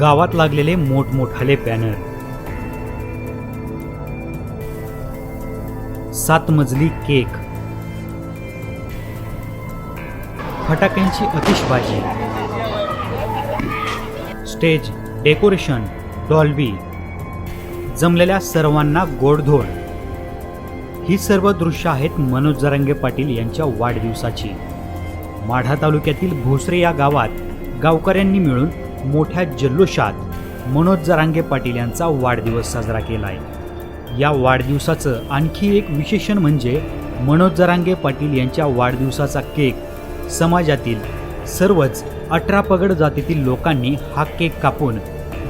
गावात लागलेले मोठमोठाले बॅनर सात मजली केक. फटाक्यांची अतिशबाजी स्टेज डेकोरेशन डॉल्बी. जमलेल्या सर्वांना गोडधोड. ही सर्व दृश्य आहेत मनोज जरांगे पाटील यांच्या वाढदिवसाची. माढा तालुक्यातील भोसरे या गावात गावकऱ्यांनी मिळून मोठ्या जल्लोषात मनोज जरांगे पाटील यांचा वाढदिवस साजरा केलाय. या वाढदिवसाचं आणखी एक विशेषण म्हणजे मनोज जरांगे पाटील यांच्या वाढदिवसाचा केक समाजातील सर्वच अठरा पगड जातीतील लोकांनी हा केक कापून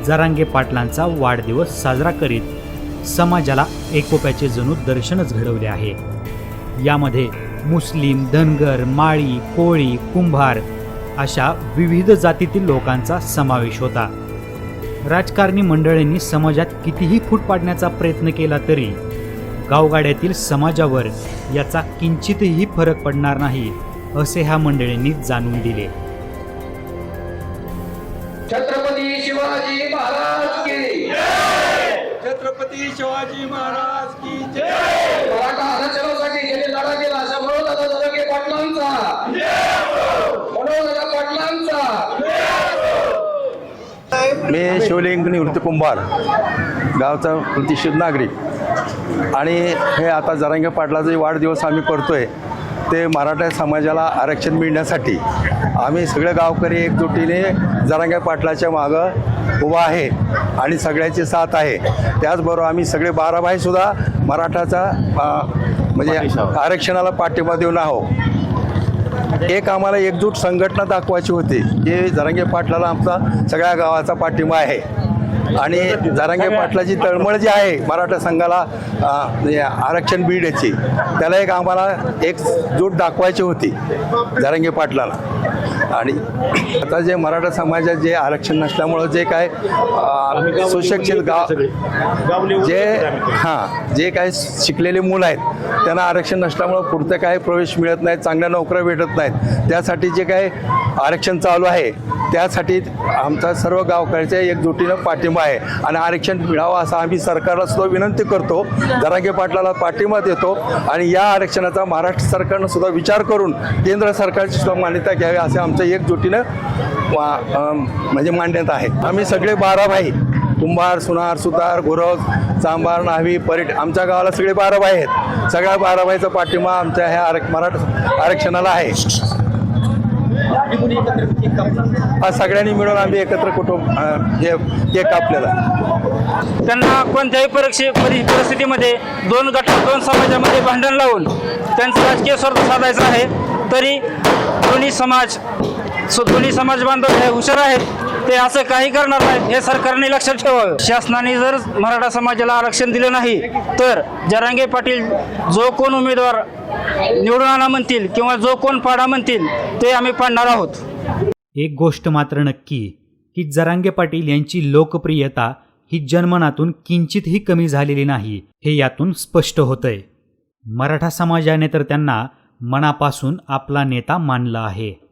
जरांगे पाटलांचा वाढदिवस साजरा करीत समाजाला एकोप्याचे जणू दर्शनच घडवले आहे. यामध्ये मुस्लिम धनगर माळी कोळी कुंभार अशा विविध जातीतील लोकांचा समावेश होता. राजकारणी मंडळींनी समाजात कितीही फूट पाडण्याचा प्रयत्न केला तरी गावगाड्यातील समाजावर याचा किंचितही फरक पडणार नाही असे ह्या मंडळींनी जाणून दिले. छत्रपती शिवाजी महाराज की छत्रपती शिवाजी महाराज की जय मराठा आरक्षणासाठी ज्यांनी लढा केला अशा मनोदादा जरांगे पाटलांचा मनोदादा पाटलांचा मी शिवलिंग निवृत्ती कुंभार गावचा प्रतिष्ठित नागरिक. आणि हे आता जरांगे पाटलाचा जे वाढदिवस आम्ही करतोय. ते मराठा समाजाला आरक्षण मिळण्यासाठी आम्ही सगळे गावकरी एकजुटीने जरांगे पाटलाच्या मागं उभा आहे आणि सगळ्याची साथ आहे. त्याचबरोबर आम्ही सगळे बाराभाईसुद्धा मराठाचा म्हणजे आरक्षणाला पाठिंबा देऊन आहोत. एक आम्हाला एकजूट संघटना दाखवायची होती की जरांगे पाटलाला आमचा सगळ्या गावाचा पाठिंबा आहे. आणि जरांगे पाटलाची तळमळ जी आहे मराठा संघाला म्हणजे आरक्षण मिळण्याची त्याला एक आम्हाला एक जूट दाखवायची होती जरांगे पाटलाला. आणि आता जे मराठा समाजात जे आरक्षण नसल्यामुळं जे काय सुशिक्षित गाव जे हां जे काही शिकलेले मुलं आहेत त्यांना आरक्षण नसल्यामुळं पुढचं काही प्रवेश मिळत नाहीत चांगल्या नोकऱ्या भेटत नाहीत. त्यासाठी जे काही आरक्षण चालू आहे त्यासाठी आमचा सर्व गावकऱ्याच्या एकजुटीनं पाठिंबा आहे. आणि आरक्षण मिळावं असं आम्ही सरकारला सुद्धा विनंती करतो. जरांगे पाटलाला पाठिंबा देतो. आणि या आरक्षणाचा महाराष्ट्र सरकारनं सुद्धा विचार करून केंद्र सरकारची सुद्धा मान्यता घ्यावी असे आमचं एकजुटीनं वा- म्हणजे मांडण्यात आहे. आम्ही सगळे बारा भाई कुंभार सुनार सुतार गुरव चांभार नावी परिट आमच्या गावाला सगळे बाराबाई आहेत. सगळ्या बाराबाईचा पाठिंबा आमच्या ह्या आरक मराठा आरक्षणाला आहे. हा सगळ्यांनी मिळून आम्ही एकत्र कुटुंब अं, हे केक कापलेला त्यांना कोणत्याही परीक्षे परि परिस्थितीमध्ये दोन गट दोन समाजामध्ये भांडण लावून त्यांचं राजकीय स्वार्थ साधायचं आहे. तरी दोन्ही समाज सो दोन्ही समाज बांधव हे हुशार आहेत. ते असं काही करणार नाहीत. हे सरकारने लक्षात ठेवावं. शासनाने जर मराठा समाजाला आरक्षण दिलं नाही तर जरांगे पाटील जो कोण उमेदवार निवडून आणा म्हणतील किंवा जो कोण पाडा म्हणतील ते आम्ही पाडणार आहोत. एक गोष्ट मात्र नक्की की जरांगे पाटील यांची लोकप्रियता ही जन्मनातून किंचितही कमी झालेली नाही हे यातून स्पष्ट होतंय. मराठा समाजाने तर त्यांना मनापासून आपला नेता मानला आहे.